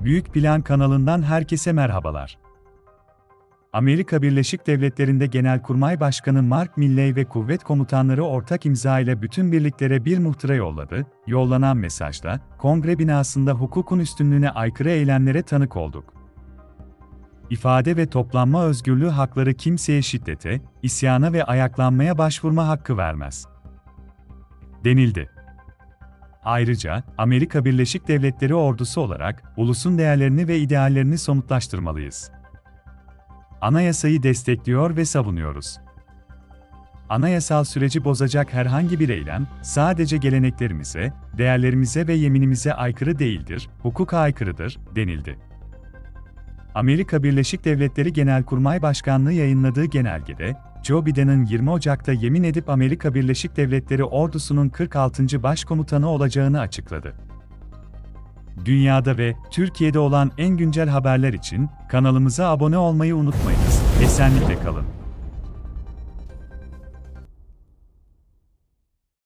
Büyük Plan kanalından herkese merhabalar. Amerika Birleşik Devletleri'nde Genelkurmay Başkanı Mark Milley ve kuvvet komutanları ortak imza ile bütün birliklere bir muhtıra yolladı. Yollanan mesajda, kongre binasında hukukun üstünlüğüne aykırı eylemlere tanık olduk. İfade ve toplanma özgürlüğü hakları kimseye şiddete, isyana ve ayaklanmaya başvurma hakkı vermez. denildi. Ayrıca, Amerika Birleşik Devletleri ordusu olarak ulusun değerlerini ve ideallerini somutlaştırmalıyız. Anayasayı destekliyor ve savunuyoruz. Anayasal süreci bozacak herhangi bir eylem, sadece geleneklerimize, değerlerimize ve yeminimize aykırı değildir, hukuka aykırıdır, denildi. Amerika Birleşik Devletleri Genelkurmay Başkanlığı yayınladığı genelgede, Joe Biden'ın 20 Ocak'ta yemin edip Amerika Birleşik Devletleri ordusunun 46. başkomutanı olacağını açıkladı. Dünyada ve Türkiye'de olan en güncel haberler için kanalımıza abone olmayı unutmayınız. Esenlikle kalın.